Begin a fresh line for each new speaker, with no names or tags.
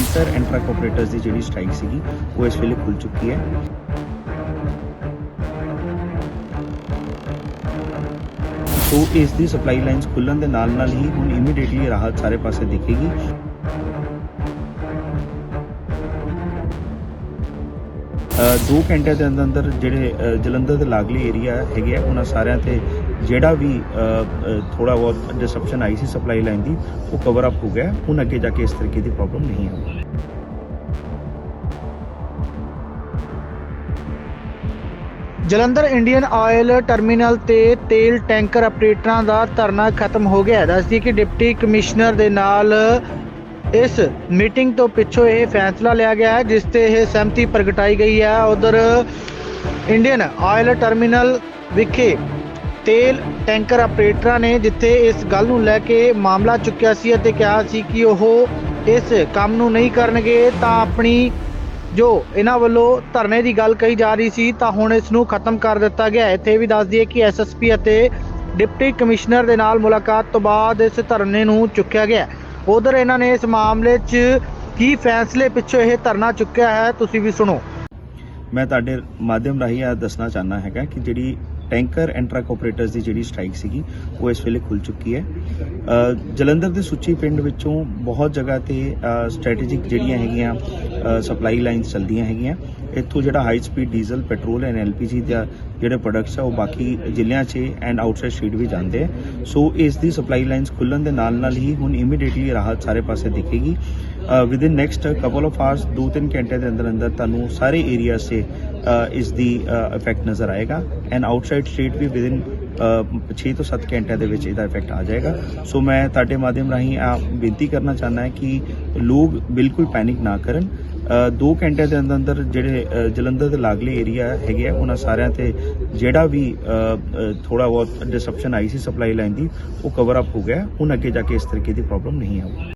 Tanker and truck operators ਦੀ ਜਿਹੜੀ strike ਸੀਗੀ, ਉਹ ਇਸ ਵੇਲੇ ਖੁੱਲ ਚੁੱਕੀ ਹੈ। ਸੋ ਇਸ ਦੀ ਸਪਲਾਈ ਲਾਈਨਸ ਖੁੱਲਣ ਦੇ ਨਾਲ ਨਾਲ ਹੀ ਹੁਣ ਇਮੀਡੀਏਟਲੀ ਰਾਹਤ ਸਾਰੇ ਪਾਸੇ ਦਿਖੇਗੀ। ਅ, ਦੋ ਘੰਟੇ ਦੇ ਅੰਦਰ ਅੰਦਰ ਜਿਹੜੇ ਜਲੰਧਰ ਦੇ ਲਾਗਲੇ ਏਰੀਆ ਹੈਗੇ ਆ ਉਹਨਾਂ ਸਾਰਿਆਂ ਤੇ ਜਿਹੜਾ ਵੀ ਥੋੜਾ ਬਹੁਤ ਡਿਸਰਪਸ਼ਨ ਆਈ ਸੀ ਸਪਲਾਈ ਲਾਈਨ ਦੀ ਉਹ ਕਵਰ ਅਪ ਹੋ ਗਿਆ। ਹੁਣ ਅੱਗੇ ਜਾ ਕੇ ਇਸ ਤਰੀਕੇ ਦੀ ਪ੍ਰੋਬਲਮ ਨਹੀਂ ਆਉਂਦੀ
ਜਲੰਧਰ ਇੰਡੀਅਨ ਆਇਲ ਟਰਮੀਨਲ ਤੇ ਤੇਲ ਟੈਂਕਰ ਆਪਰੇਟਰਾਂ ਦਾ ਧਰਨਾ ਖਤਮ ਹੋ ਗਿਆ ਦੱਸਦੀ ਕਿ ਡਿਪਟੀ ਕਮਿਸ਼ਨਰ ਦੇ ਨਾਲ ਇਸ ਮੀਟਿੰਗ ਤੋਂ ਪਿੱਛੋਂ ਇਹ ਫੈਸਲਾ ਲਿਆ ਗਿਆ ਹੈ, ਜਿਸ ਤੇ ਇਹ ਸਹਿਮਤੀ ਪ੍ਰਗਟਾਈ ਗਈ ਹੈ। ਉਧਰ ਇੰਡੀਅਨ ਆਇਲ ਟਰਮੀਨਲ ਵਿਖੇ ਤੇਲ ਟੈਂਕਰ ਆਪਰੇਟਰਾਂ ਨੇ ਜਿੱਥੇ ਇਸ ਗੱਲ ਨੂੰ ਲੈ ਕੇ ਮਾਮਲਾ ਚੁੱਕਿਆ ਸੀ ਅਤੇ ਕਿਹਾ ਸੀ ਕਿ ਉਹ ਇਸ ਕੰਮ ਨੂੰ ਨਹੀਂ ਕਰਨਗੇ, ਤਾਂ ਆਪਣੀ ਜੋ ਇਹਨਾਂ ਵੱਲੋਂ ਧਰਨੇ ਦੀ ਗੱਲ ਕਹੀ ਜਾ ਰਹੀ ਸੀ, ਤਾਂ ਹੁਣ ਇਸ ਨੂੰ ਖਤਮ ਕਰ ਦਿੱਤਾ ਗਿਆ ਹੈ। ਇੱਥੇ ਵੀ ਦੱਸ ਦਈਏ ਕਿ ਐਸਐਸਪੀ ਅਤੇ ਡਿਪਟੀ ਕਮਿਸ਼ਨਰ ਦੇ ਨਾਲ ਮੁਲਾਕਾਤ ਤੋਂ ਬਾਅਦ ਇਸ ਧਰਨੇ ਨੂੰ ਚੁੱਕਿਆ ਗਿਆ ਉਧਰ ਇਹਨਾਂ ਨੇ ਇਸ ਮਾਮਲੇ 'ਚ ਕੀ ਫੈਸਲੇ ਪਿੱਛੋਂ ਇਹ ਧਰਨਾ ਚੁੱਕਿਆ ਹੈ, ਤੁਸੀਂ ਵੀ ਸੁਣੋ।
ਮੈਂ ਤੁਹਾਡੇ ਮਾਧਿਅਮ ਰਾਹੀਂ ਇਹ ਦੱਸਣਾ ਚਾਹਨਾ ਹੈਗਾ ਕਿ ਜਿਹੜੀ ਟੈਂਕਰ ਐਂਡ ਟਰੱਕ ਆਪਰੇਟਰਸ ਦੀ ਜਿਹੜੀ ਸਟ੍ਰਾਈਕ ਸੀਗੀ, ਉਹ ਇਸ ਵੇਲੇ ਖੁੱਲ ਚੁੱਕੀ ਹੈ। ਜਲੰਧਰ ਦੇ ਸੁੱਚੀ ਪਿੰਡ ਵਿੱਚੋਂ ਬਹੁਤ ਜਗ੍ਹਾ ਤੇ ਸਟ੍ਰੈਟੇਜਿਕ ਜਿਹੜੀਆਂ ਹੈਗੀਆਂ ਸਪਲਾਈ ਲਾਈਨਸ ਚੱਲਦੀਆਂ ਹੈਗੀਆਂ। ਇੱਥੋਂ ਜਿਹੜਾ high speed diesel petrol and LPG ਦਾ ਜਿਹੜੇ ਪ੍ਰੋਡਕਟਸ ਆ, ਉਹ ਬਾਕੀ ਜ਼ਿਲ੍ਹਿਆਂ 'ਚ ਐਂਡ ਆਊਟਸਾਈਡ ਸਟੇਟ ਵੀ ਜਾਂਦੇ ਆ। ਸੋ ਇਸ ਦੀ ਸਪਲਾਈ ਲਾਈਨਸ ਖੁੱਲਣ ਦੇ ਨਾਲ ਨਾਲ ਹੀ ਹੁਣ ਇਮੀਡੀਏਟਲੀ ਰਾਹਤ ਸਾਰੇ ਪਾਸੇ ਦਿਖੇਗੀ। Within next couple of hours 2-3 ਘੰਟੇ ਦੇ ਅੰਦਰ ਅੰਦਰ ਤੁਹਾਨੂੰ ਸਾਰੇ ਏਰੀਆ ਸੇ ਇਸ ਦੀ ਇਫੈਕਟ ਨਜ਼ਰ ਆਏਗਾ। ਐਂਡ ਆਊਟਸਾਈਡ ਸਟੇਟ ਵੀ ਵਿਦ ਇਨ 6 ਤੋਂ 7 ਘੰਟਿਆਂ ਦੇ ਵਿੱਚ ਇਹਦਾ ਇਫੈਕਟ ਆ ਜਾਏਗਾ। ਸੋ ਮੈਂ ਤੁਹਾਡੇ ਮਾਧਿਅਮ ਰਾਹੀਂ ਆ ਬੇਨਤੀ ਕਰਨਾ ਚਾਹੁੰਦਾ ਹਾਂ ਕਿ ਲੋਕ ਬਿਲਕੁਲ ਪੈਨਿਕ ਨਾ ਕਰਨ। ਅ, ਦੋ ਘੰਟੇ ਦੇ ਅੰਦਰ ਅੰਦਰ ਜਿਹੜੇ ਜਲੰਧਰ ਦੇ ਲਾਗਲੇ ਏਰੀਆ ਹੈਗੇ ਆ ਉਹਨਾਂ ਸਾਰਿਆਂ ਤੇ ਜਿਹੜਾ ਵੀ ਥੋੜਾ ਬਹੁਤ ਡਿਸਰਪਸ਼ਨ ਆਈ ਸੀ ਸਪਲਾਈ ਲਾਈਨ ਦੀ ਉਹ ਕਵਰ ਅਪ ਹੋ ਗਿਆ। ਹੁਣ ਅੱਗੇ ਜਾ ਕੇ ਇਸ ਤਰੀਕੇ ਦੀ ਪ੍ਰੋਬਲਮ ਨਹੀਂ ਆਊਗੀ।